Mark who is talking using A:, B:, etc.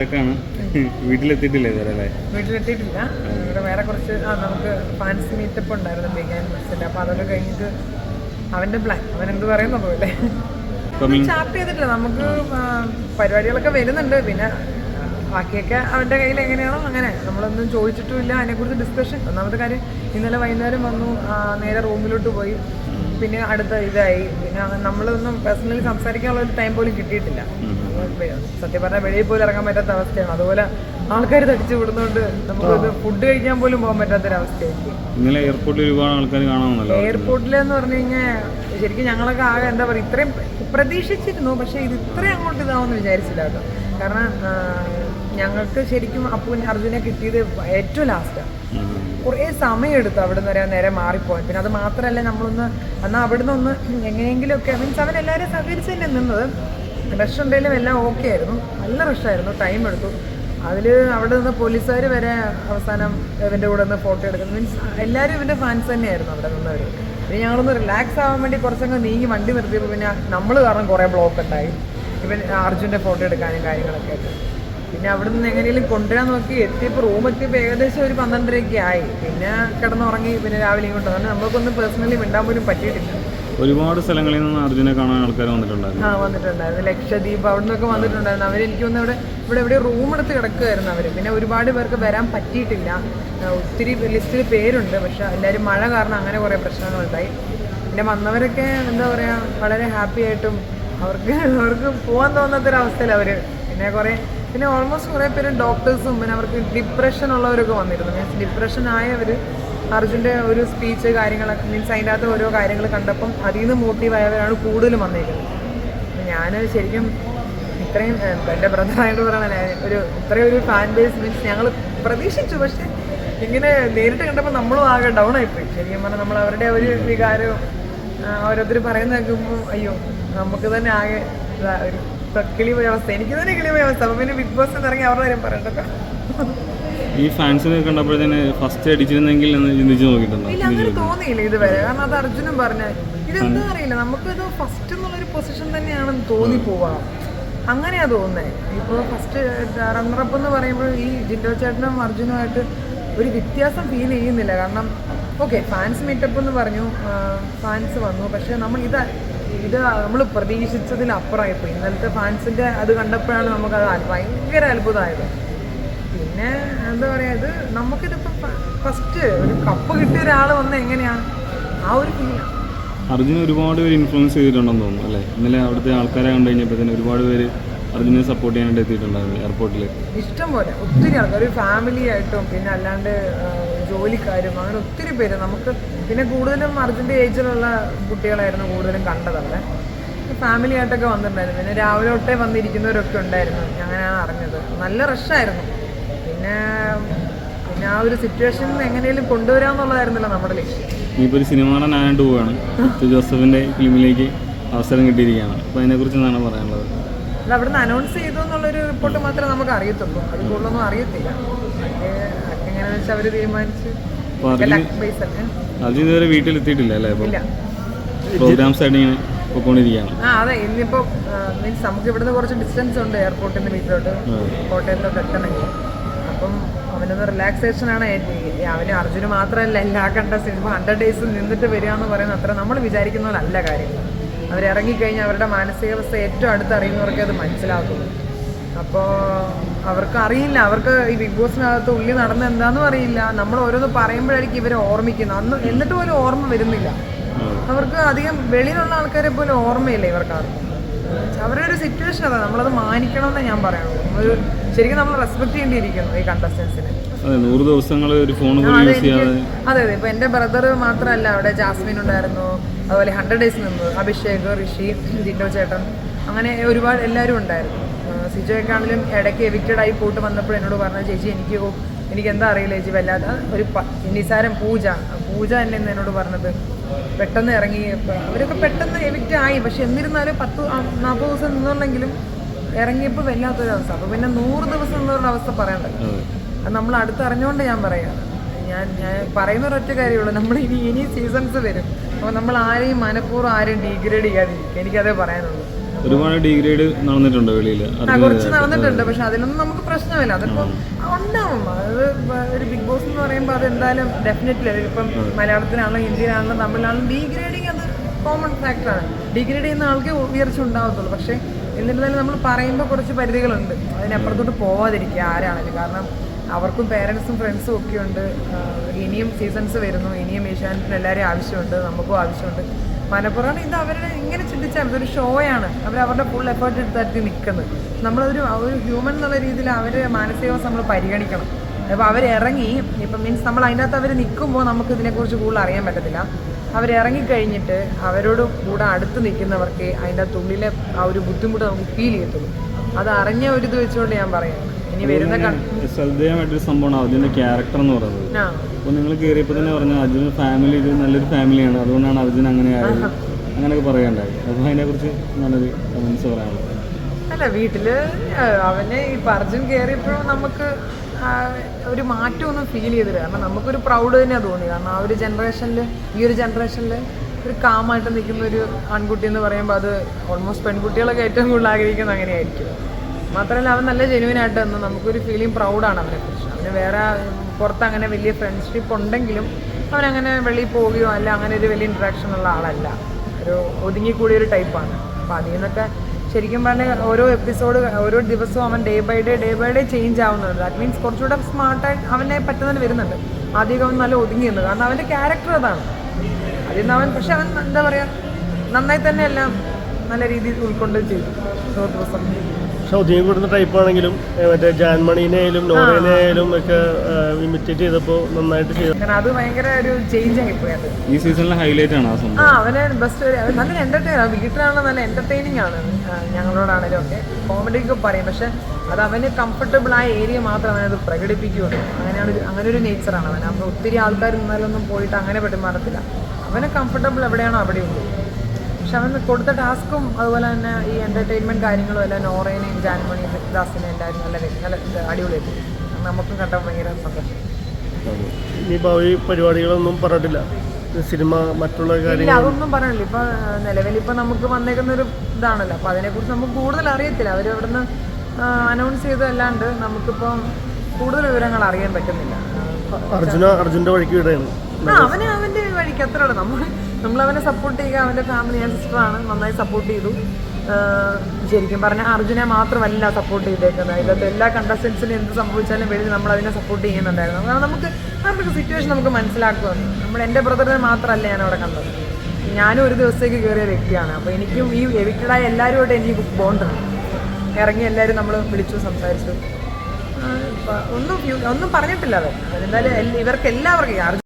A: ാണ് വീട്ടിലെത്തിയിട്ടില്ല ഇതുവരെ അല്ലേ?
B: വീട്ടിലെത്തിയിട്ടില്ല. ഇവിടെ വേറെ കുറച്ച് ആ നമുക്ക് ഫാൻസ് മീറ്റപ്പ് ഉണ്ടായിരുന്നു ബിഗാൻ ബസ്സിൽ അപ്പോൾ അതൊക്കെ കഴിഞ്ഞിട്ട് അവന്റെ പ്ലാൻ അവൻ എന്ത് പറയുന്ന പോലെ ചാർട്ട് ചെയ്തിട്ടില്ല. നമുക്ക് പരിപാടികളൊക്കെ വരുന്നുണ്ട്. പിന്നെ ബാക്കിയൊക്കെ അവന്റെ കയ്യിൽ എങ്ങനെയാണോ അങ്ങനെ. നമ്മളൊന്നും ചോദിച്ചിട്ടുമില്ല. അതിനെക്കുറിച്ച് ഡിസ്കഷൻ ഒന്നാമത്തെ കാര്യം ഇന്നലെ വൈകുന്നേരം വന്നു. നേരെ റൂമിലോട്ട് പോയി. പിന്നെ അടുത്ത ഇതായി. പിന്നെ നമ്മളൊന്നും പേഴ്സണലി സംസാരിക്കാനുള്ള ഒരു ടൈം പോലും കിട്ടിയിട്ടില്ല. സത്യം പറഞ്ഞാൽ വെളിയിൽ പോലും ഇറങ്ങാൻ പറ്റാത്ത അവസ്ഥയാണ്. അതുപോലെ ആൾക്കാർ തടിച്ചു വിടുന്നോണ്ട് നമുക്ക് ഫുഡ് കഴിക്കാൻ പോലും പോകാൻ പറ്റാത്തൊരവസ്ഥയായിരിക്കും.
A: ഇന്നലെ എയർപോർട്ടിൽ ഒരുപാട് ആൾക്കാർ കാണാമെന്നല്ലോ
B: എയർപോർട്ടിൽ എന്ന് പറഞ്ഞു കഴിഞ്ഞാൽ ശരിക്കും ഞങ്ങളൊക്കെ ആകെ എന്താ പറയുക ഇത്രയും പ്രതീക്ഷിച്ചിരുന്നു. പക്ഷേ ഇത് ഇത്രയും അങ്ങോട്ട് ഇതാവുമെന്ന് വിചാരിച്ചില്ല കേട്ടോ. കാരണം ഞങ്ങൾക്ക് ശരിക്കും അപ്പുവിന് അർജുനെ കിട്ടിയത് ഏറ്റവും ലാസ്റ്റാണ് കുറേ സമയമെടുത്തു അവിടെ നിന്ന് വരെ നേരെ മാറിപ്പോയി പിന്നെ അത് മാത്രമല്ല നമ്മളൊന്ന് എന്നാൽ അവിടെ നിന്ന് ഒന്ന് എങ്ങനെയെങ്കിലുമൊക്കെ മീൻസ് അവൻ എല്ലാവരും സഹകരിച്ച് തന്നെ നിന്നത്. റഷ് ഉണ്ടെങ്കിലും എല്ലാം ഓക്കെ ആയിരുന്നു. നല്ല റഷായിരുന്നു ടൈം എടുത്തു. അതിൽ അവിടെ നിന്ന് പോലീസുകാർ വരെ അവസാനം ഇവന്റെ കൂടെ നിന്ന് ഫോട്ടോ എടുക്കുന്നു. മീൻസ് എല്ലാവരും ഇവന്റെ ഫാൻസ് തന്നെയായിരുന്നു അവിടെ നിന്നവർ പിന്നെ ഞങ്ങളൊന്ന് റിലാക്സ് ആവാൻ വേണ്ടി കുറച്ചങ്ങ് നീങ്ങി വണ്ടി നിർത്തിയപ്പോൾ പിന്നെ നമ്മൾ കാരണം കുറേ ബ്ലോക്ക് ഉണ്ടായി. ഇവൻ അർജുന്റെ ഫോട്ടോ എടുക്കാനും കാര്യങ്ങളൊക്കെ ആയിട്ട്. പിന്നെ അവിടെ നിന്ന് എങ്ങനെയെങ്കിലും കൊണ്ടുവരാൻ നോക്കി എത്തിയപ്പോൾ റൂം എത്തിയപ്പോൾ ഏകദേശം ഒരു പന്ത്രണ്ടരയൊക്കെ ആയി. പിന്നെ കിടന്നുറങ്ങി പിന്നെ രാവിലെ ഇങ്ങോട്ട് അതുകൊണ്ട് നമ്മൾക്കൊന്നും പേഴ്സണലി മിണ്ടാൻ പോലും പറ്റിയിട്ടില്ല.
A: ഒരുപാട് സ്ഥലങ്ങളിൽ നിന്ന് അർജുനെ കാണാൻ ആൾക്കാർ വന്നിട്ടുണ്ടായിരുന്നു.
B: ആ വന്നിട്ടുണ്ടായിരുന്നു. ലക്ഷദ്വീപ് അവിടെ നിന്നൊക്കെ വന്നിട്ടുണ്ടായിരുന്നു. അവർ എനിക്ക് തോന്നുന്നു ഇവിടെ ഇവിടെ റൂം എടുത്ത് കിടക്കുമായിരുന്നു അവർ പിന്നെ ഒരുപാട് പേർക്ക് വരാൻ പറ്റിയിട്ടില്ല. ഒത്തിരി ലിസ്റ്റിൽ പേരുണ്ട്. പക്ഷെ എല്ലാവരും മഴ കാരണം അങ്ങനെ കുറേ പ്രശ്നങ്ങളുണ്ടായി. പിന്നെ വന്നവരൊക്കെ എന്താ പറയുക വളരെ ഹാപ്പി ആയിട്ടും അവർക്ക് അവർക്ക് പോകാൻ തോന്നാത്തൊരവസ്ഥയിൽ അവർ. പിന്നെ കുറേ പിന്നെ ഓൾമോസ്റ്റ് കുറേ പേര് ഡോക്ടേഴ്സും പിന്നെ അവർക്ക് ഡിപ്രഷൻ ഉള്ളവരൊക്കെ വന്നിരുന്നു. മീൻസ് ഡിപ്രഷൻ ആയവർ അർജുന്റെ ഒരു സ്പീച്ച് കാര്യങ്ങളൊക്കെ മീൻസ് അതിന്റെ അകത്ത് ഓരോ കാര്യങ്ങൾ കണ്ടപ്പം അതിൽ നിന്ന് മോട്ടീവായവരാണ് കൂടുതലും വന്നേക്കുന്നത്. ഞാൻ ശരിക്കും ഇത്രയും എന്റെ ബ്രദറായിട്ട് പറയണ ഒരു ഇത്രയും ഒരു ഫാൻ ബേസ് മീൻസ് ഞങ്ങൾ പ്രതീക്ഷിച്ചു പക്ഷേ ഇങ്ങനെ നേരിട്ട് കണ്ടപ്പോൾ നമ്മളും ആകെ ഡൗൺ ആയിപ്പോയി. ശരിക്കും പറഞ്ഞാൽ നമ്മൾ അവരുടെ ഒരു വികാരവും ഓരോരുത്തർ പറയുന്ന കേൾക്കുമ്പോൾ അയ്യോ നമുക്ക് തന്നെ ആകെ ഒരു കിളി പോയ അവസ്ഥ. എനിക്ക് തന്നെ കിളി പോയ അവസ്ഥ. അപ്പം പിന്നെ ബിഗ് ബോസ് ഇറങ്ങി അവരുടെ കാര്യം പറയണ്ടല്ലോ.
A: ഈ ഫാൻസിനെ കണ്ടപ്പോഴത്തേന് ഫസ്റ്റ് അടിച്ചിരുന്നെങ്കിൽ എന്ന് ചിന്തിച്ചു നോക്കിയിട്ടുണ്ടോ?
B: ഇല്ല അങ്ങനെ തോന്നിയില്ല ഇതുവരെ. കാരണം അത് അർജുനും പറഞ്ഞ ഇതെന്താ അറിയില്ല. നമുക്കിത് ഫസ്റ്റ് എന്നുള്ളൊരു പൊസിഷൻ തന്നെയാണെന്ന് തോന്നി പോവാ. അങ്ങനെയാ തോന്നുന്നത് ഇപ്പോൾ ഫസ്റ്റ് റണ്ണറപ്പ് എന്ന് പറയുമ്പോൾ ഈ ജിൻഡോ ചേട്ടനും അർജുനുമായിട്ട് ഒരു വ്യത്യാസം ഫീൽ ചെയ്യുന്നില്ല. കാരണം ഓക്കെ ഫാൻസ് മീറ്റപ്പ് എന്ന് പറഞ്ഞു ഫാൻസ് വന്നു. പക്ഷേ നമ്മൾ ഇത് ഇത് നമ്മൾ പ്രതീക്ഷിച്ചതിലപ്പുറമായിപ്പോയി ഇന്നലത്തെ ഫാൻസിന്റെ അത് കണ്ടപ്പോഴാണ് നമുക്കത് ഭയങ്കര അത്ഭുതമായത്. എന്താ പറയുക ഇത് നമുക്കിതിപ്പം ഫസ്റ്റ് ഒരു കപ്പ് കിട്ടിയ ഒരാൾ വന്ന എങ്ങനെയാണ്? ആ ഒരു ഫീലാണ്
A: അർജുന ഒരുപാട് പേര് ഇൻഫ്ലുവൻസ് ചെയ്തിട്ടുണ്ടെന്ന് തോന്നുന്നു അല്ലേ? ഇന്നലെ അവിടുത്തെ ആൾക്കാരെ കണ്ടു കഴിഞ്ഞപ്പോൾ തന്നെ ഒരുപാട് പേര് അർജുനെ സപ്പോർട്ട് ചെയ്യാനായിട്ട് എത്തിയിട്ടുണ്ടായിരുന്നു എയർപോർട്ടിൽ
B: ഇഷ്ടം പോലെ ഒത്തിരി ആൾക്കാർ ഒരു ഫാമിലി ആയിട്ടും പിന്നെ അല്ലാണ്ട് ജോലിക്കാരും അങ്ങനെ ഒത്തിരി പേര്. നമുക്ക് പിന്നെ കൂടുതലും അർജുന്റെ ഏജിലുള്ള കുട്ടികളായിരുന്നു കൂടുതലും കണ്ടത് അവിടെ. ഫാമിലി ആയിട്ടൊക്കെ വന്നിട്ടുണ്ടായിരുന്നു. പിന്നെ രാവിലെ തൊട്ടേ വന്നിരിക്കുന്നവരൊക്കെ ഉണ്ടായിരുന്നു. അങ്ങനെയാണ് അറിഞ്ഞത്. നല്ല റഷായിരുന്നു പിന്നെ ആ ഒരു സിറ്റുവേഷൻ എങ്ങനെയും കൊണ്ടുവരാന്നുള്ളതായിരുന്നല്ലോ നമ്മുടെ ലക്ഷ്യം.
A: ഇനിയിപ്പോൾ ഒരു സിനിമ നടനായിട്ട് പോവുകയാണ്. ജോസഫിന്റെ ജോസഫിന്റെ ഫിലിമിലേക്ക് അവസരം കിട്ടിയിരിക്കുകയാണ്. അപ്പോൾ അതിനെക്കുറിച്ച് എന്താണ് പറയാനുള്ളത്?
B: അത് അവിടുന്ന് അനൗൺസ് ചെയ്തു എന്നുള്ളൊരു റിപ്പോർട്ട് മാത്രമേ നമുക്ക് അറിയത്തുള്ളൂ. അത് കൂടുതലൊന്നും അറിയത്തില്ല. എങ്ങനെയാണെന്ന് വെച്ചാൽ അവർ തീരുമാനിച്ച്
A: അർജുൻ ഇതുവരെ വീട്ടിലെത്തിയിട്ടില്ല അല്ലേ പ്രോഗ്രാംസ് ആയിട്ട് ഇങ്ങനെ പോയിക്കൊണ്ടിരിക്കുകയാണ്
B: ആ അതെ. ഇന്നിപ്പോ മീൻസ് നമുക്ക് ഇവിടുന്ന് കുറച്ച് ഡിസ്റ്റൻസ് ഉണ്ട് എയർപോർട്ടിൽ നിന്ന് വീട്ടിലോട്ട്. കോട്ടയത്തോട്ട് എത്തണമെങ്കിൽ. അവനൊന്ന് റിലാക്സേഷൻ ആണ്. ഏറ്റവും അവന് അർജുന് മാത്രമല്ല എല്ലാ കണ്ട സിനിമ ഹൺഡ്രഡ് ഡേയ്സ് നിന്നിട്ട് വരിക എന്ന് പറയുന്നത് അത്ര നമ്മൾ വിചാരിക്കുന്ന പോലെ കാര്യങ്ങൾ. കാര്യം അവരിറങ്ങിക്കഴിഞ്ഞാൽ അവരുടെ മാനസികാവസ്ഥ ഏറ്റവും അടുത്ത് അറിയുന്നവർക്കേ അത് മനസ്സിലാക്കുന്നു അപ്പോൾ അവർക്ക് അറിയില്ല. അവർക്ക് ഈ ബിഗ് ബോസിനകത്ത് ഉള്ളി നടന്ന എന്താണെന്നും അറിയില്ല. നമ്മൾ ഓരോന്ന് പറയുമ്പോഴായിരിക്കും ഇവരെ ഓർമ്മിക്കുന്നത്. അന്ന് എന്നിട്ട് പോലും ഓർമ്മ വരുന്നില്ല. അവർക്ക് അധികം വെളിയിലുള്ള ആൾക്കാരെ പോലും ഓർമ്മയില്ല ഇവർക്ക് ആർക്കും അവരുടെ ഒരു സിറ്റുവേഷൻ അതാണ് നമ്മളത് മാനിക്കണമെന്ന് ഞാൻ പറയുള്ളൂ ഒരു ശരിക്കും നമ്മൾ റെസ്പെക്ട് ചെയ്യേണ്ടിയിരിക്കുന്നു ഈ കണ്ടസ്റ്റൻസിനെ
A: അതെ നൂറ് ദിവസങ്ങൾ ഒരു ഫോൺ
B: അതെ
A: യൂസ്
B: അതെ അതെ. ഇപ്പൊ എന്റെ ബ്രദർ മാത്രമല്ല അവിടെ ജാസ്മിൻ ഉണ്ടായിരുന്നു. അതുപോലെ ഹൺഡ്രഡ് ഡേയ്സ് നിന്നു. അഭിഷേക് ഋഷി ജിൻഡോ ചേട്ടൻ. അങ്ങനെ ഒരുപാട് എല്ലാവരും ഉണ്ടായിരുന്നു. ആ, സിജോയൊക്കെ ആണെങ്കിലും ഇടയ്ക്ക് എവിക്റ്റഡ് ആയി പോയിട്ട് വന്നപ്പോൾ എന്നോട് പറഞ്ഞ ചേച്ചി എനിക്ക് എനിക്ക് എന്താ അറിയില്ല ചേച്ചി വല്ലാതെ ഒരു നിസാരം പൂജ. പൂജ തന്നെ ഇന്ന് എന്നോട് പറഞ്ഞത്. പെട്ടെന്ന് ഇറങ്ങി അവരൊക്കെ പെട്ടെന്ന് എവിക്റ്റ് ആയി. പക്ഷെ എന്നിരുന്നാലും പത്ത് നാൽപ്പത് ദിവസം നിന്നുള്ളെങ്കിലും ഇറങ്ങിയപ്പോൾ വല്ലാത്തൊരവസ്ഥ അപ്പോൾ പിന്നെ നൂറ് ദിവസം എന്നുള്ള അവസ്ഥ പറയണ്ടല്ലോ.
A: അതെ.
B: നമ്മൾ അടുത്തറിഞ്ഞുകൊണ്ട് ഞാൻ പറയാം. ഞാൻ ഞാൻ പറയുന്ന ഒരൊറ്റ കാര്യമുള്ളൂ. നമ്മൾ ഇനി ഇനി സീസൺസ് വരും. അപ്പോൾ നമ്മൾ ആരെയും മനഃപൂർവം ആരെയും ഡീഗ്രേഡ് ചെയ്യാതിരിക്കും എനിക്കതേ പറയാനുള്ളൂ.
A: ഒരുപാട് ഡിഗ്രേഡ് നടന്നിട്ടുണ്ട് വെളിയിൽ
B: കുറച്ച് നടന്നിട്ടുണ്ട്. പക്ഷെ അതിലൊന്നും നമുക്ക് പ്രശ്നമില്ല. അതിപ്പോ ഉണ്ടാവും. അത് ഒരു ബിഗ് ബോസ് എന്ന് പറയുമ്പോൾ അത് എന്തായാലും ഡെഫിനറ്റ്ലി അതിപ്പം മലയാളത്തിലാണെങ്കിലും ഹിന്ദിയിലാണെങ്കിലും തമിഴിലാണെങ്കിലും ഡീഗ്രേഡിങ് അത് കോമൺ ഫാക്ടറാണ് ഡിഗ്രേഡ് ചെയ്യുന്ന ആൾക്കേ ഉയർച്ച ഉണ്ടാവത്തുള്ളൂ. പക്ഷേ എന്നിരുന്നാലും നമ്മൾ പറയുമ്പോൾ കുറച്ച് പരിധികളുണ്ട്. അതിനപ്പുറത്തോട്ട് പോവാതിരിക്കുക ആരാണെങ്കിലും. കാരണം അവർക്കും പേരൻസും ഫ്രണ്ട്സും ഒക്കെ ഉണ്ട്. ഇനിയും സീസൺസ് വരുന്നു. ഇനിയും ഏഷ്യാനെറ്റിന് എല്ലാവരെയും ആവശ്യമുണ്ട്. നമുക്കും ആവശ്യമുണ്ട്. മലപ്പുറം ഇത് അവരുടെ ഇങ്ങനെ ചിന്തിച്ചാൽ. ഇതൊരു ഷോയാണ് അവർ അവരുടെ ഫുൾ എഫേർട്ട് എടുത്തിട്ട് നിൽക്കുന്നത്. നമ്മളൊരു ഒരു ഹ്യൂമൻ എന്നുള്ള രീതിയിൽ അവരെ മാനസികാവസ്ഥ നമ്മൾ പരിഗണിക്കണം. അപ്പോൾ അവരിറങ്ങി ഇപ്പം മീൻസ് നമ്മൾ അതിനകത്ത് അവർ നിൽക്കുമ്പോൾ നമുക്ക് ഇതിനെക്കുറിച്ച് കൂടുതൽ അറിയാൻ പറ്റത്തില്ല. അവരിറങ്ങിക്കഴിഞ്ഞിട്ട് അവരോട് കൂടെ അടുത്ത് നിൽക്കുന്നവർക്ക് അതിന്റെ തുള്ളിലെ ആ ഒരു ബുദ്ധിമുട്ട് നമുക്ക് ഫീൽ ചെയ്യത്തുള്ളൂ. അത് അറിഞ്ഞ ഒരു ഇത് വെച്ചുകൊണ്ട് ഞാൻ പറയാം. ഇനി വരുന്ന ക-
A: ശ്രദ്ധേയമായിട്ടൊരു സംഭവമാണ് അർജുന്റെ ക്യാരക്ടർ എന്ന് പറയുന്നത്. അപ്പോൾ നിങ്ങൾ കയറിയപ്പോൾ തന്നെ പറഞ്ഞു അർജുൻ ഫാമിലി ഇത് നല്ലൊരു ഫാമിലിയാണ് അതുകൊണ്ടാണ് അർജുൻ അങ്ങനെ ആയത്. അങ്ങനെയൊക്കെ പറയുകയുണ്ടായി അപ്പോൾ അതിനെക്കുറിച്ച് നല്ലൊരു കമൻസ് പറയാനുള്ളത്.
B: അല്ല വീട്ടിൽ അവന് ഈ അർജുൻ കയറിയപ്പോഴും നമുക്ക് ഒരു മാറ്റമൊന്നും ഫീൽ ചെയ്തില്ല. കാരണം നമുക്കൊരു പ്രൗഡ് തന്നെയാണ് തോന്നി. കാരണം ആ ഒരു ജനറേഷനിൽ ഈ ഒരു ജനറേഷനിൽ ഒരു കാമായിട്ട് നിൽക്കുന്ന ഒരു ആൺകുട്ടി എന്ന് പറയുമ്പോൾ അത് ഓൾമോസ്റ്റ് പെൺകുട്ടികളൊക്കെ ഏറ്റവും കൂടുതൽ ആഗ്രഹിക്കുന്നത് അങ്ങനെയായിരിക്കും. മാത്രമല്ല അവൻ നല്ല ജെനുവിനായിട്ട് നിന്ന് നമുക്കൊരു ഫീലിംഗ് പ്രൗഡാണ് അവനെ കുറിച്ച്. അവന് വേറെ പുറത്ത് അങ്ങനെ വലിയ ഫ്രണ്ട്ഷിപ്പ് ഉണ്ടെങ്കിലും അവനങ്ങനെ വെളിയിൽ പോവുകയോ അല്ല അങ്ങനെ ഒരു വലിയ ഇൻട്രാക്ഷൻ ഉള്ള ആളല്ല. ഒരു ഒതുങ്ങിക്കൂടിയ ഒരു ടൈപ്പാണ് അപ്പോൾ അതിൽ നിന്നൊക്കെ ശരിക്കും പറഞ്ഞാൽ ഓരോ എപ്പിസോഡ് ഓരോ ദിവസവും അവൻ day by day day by day change ആവുന്നുണ്ട്. ദാറ്റ് മീൻസ് കുറച്ചുകൂടെ സ്മാർട്ടായി അവനെ പറ്റുന്നതിന് വരുന്നുണ്ട്. ആദ്യമൊക്കെ അവൻ നല്ല ഒതുങ്ങിയുണ്ട് കാരണം അവന്റെ ക്യാരക്ടർ അതാണ്. അതിൽ നിന്ന് അവൻ പക്ഷെ അവൻ എന്താ പറയുക നന്നായി തന്നെ എല്ലാം നല്ല രീതിയിൽ ഉൾക്കൊണ്ട് ചെയ്തു. ദിവസം.
C: പക്ഷെ ഒതുങ്ങി കൂടുന്ന ടൈപ്പ് ആണെങ്കിലും മറ്റേ ജാൻമണീനെയായാലും നോറേനെയായാലും ഒക്കെ ഇമിറ്റേറ്റ് ചെയ്തപ്പോ നന്നായിട്ട് ചെയ്തു.
B: കാരണം അത് ഭയങ്കര ഒരു ചേഞ്ച് ആയി പോയത്
A: ഈ സീസണിലെ ഹൈലൈറ്റ് ആണ് ആ
B: ആ
A: സംഭവം
B: അവന് ബെസ്റ്റ് നല്ല എന്റർടൈൻ വീട്ടിലാണല്ലോ നല്ല എന്റർടൈനിങ് ആണ്. ആ, ഞങ്ങളോടാണേലും ഒക്കെ കോമഡി ഒക്കെ പറയും. പക്ഷെ അത് അവന് കംഫർട്ടബിൾ ആയ ഏരിയ മാത്രം അവനത് പ്രകടിപ്പിക്കുകയുള്ളൂ അങ്ങനെയാണ് ഒരു അങ്ങനെ ഒരു നേച്ചറാണ് അവൻ അപ്പോൾ ഒത്തിരി ആൾക്കാർ നിന്നാലൊന്നും പോയിട്ട് അങ്ങനെ പെട്ടുമാറത്തില്ല അവന് കംഫർട്ടബിൾ എവിടെയാണോ അവിടെയുള്ളൂ. പക്ഷെ അവൻ കൊടുത്ത ടാസ്കും അതുപോലെ തന്നെ ഈ എന്റർടൈൻമെന്റ് കാര്യങ്ങളും എല്ലാം നോറേനെയും ജാൻമണി ദാസിനെ എല്ലാവരും നല്ല നല്ല അടിപൊളിയായിരുന്നു അടിപൊളിയായിട്ട്. നമുക്കും കണ്ടാൽ ഭയങ്കര സന്തോഷം.
C: ഇനി ഭാവി പരിപാടികളൊന്നും പറഞ്ഞിട്ടില്ല. സിനിമ മറ്റുള്ള കാര്യങ്ങൾ.
B: അതൊന്നും പറയണില്ല ഇപ്പൊ നിലവിൽ ഇപ്പൊ നമുക്ക് വന്നേക്കുന്ന ഒരു ഇതാണല്ലോ. അപ്പൊ അതിനെക്കുറിച്ച് നമുക്ക് കൂടുതൽ അറിയത്തില്ല. അവർ അവിടുന്ന് അനൗൺസ് ചെയ്തതല്ലാണ്ട് നമുക്കിപ്പം കൂടുതൽ വിവരങ്ങൾ അറിയാൻ പറ്റുന്നില്ല.
C: അർജുന അർജുന്റെ വഴിക്ക് വിടുകയാണ്
B: അവന് അവനെ അവന്റെ വഴിക്ക് അത്ര നമ്മൾ നമ്മൾ അവനെ സപ്പോർട്ട് ചെയ്യുക അവന്റെ ഫാമിലി ഞാൻ സിസ്റ്ററാണ് നന്നായി സപ്പോർട്ട് ചെയ്തു. ശരിക്കും പറഞ്ഞാൽ അർജുനെ മാത്രമല്ല സപ്പോർട്ട് ചെയ്തേക്കുന്നത്. അതിനകത്ത് എല്ലാ കണ്ടസ്റ്റൻസിനും എന്ത് സംഭവിച്ചാലും വെളിയിൽ നമ്മൾ അതിനെ സപ്പോർട്ട് ചെയ്യുന്നുണ്ടായിരുന്നു. കാരണം നമുക്ക് നമുക്ക് സിറ്റുവേഷൻ നമുക്ക് മനസ്സിലാക്കുവാണ്. നമ്മൾ എന്റെ ബ്രദറിനെ മാത്രമല്ല ഞാൻ അവിടെ കണ്ടത്. ഞാനും ഒരു ദിവസത്തേക്ക് കയറിയ വ്യക്തിയാണ്. അപ്പോൾ എനിക്കും ഈ എവിക്റ്റഡായ എല്ലാവരുമായിട്ട് എനിക്ക് ബോണ്ടാണ് ഇറങ്ങി എല്ലാവരും നമ്മൾ വിളിച്ചു സംസാരിച്ചു. ഒന്നും ഒന്നും പറഞ്ഞിട്ടില്ല അവർ എന്തായാലും ഇവർക്ക് എല്ലാവർക്കും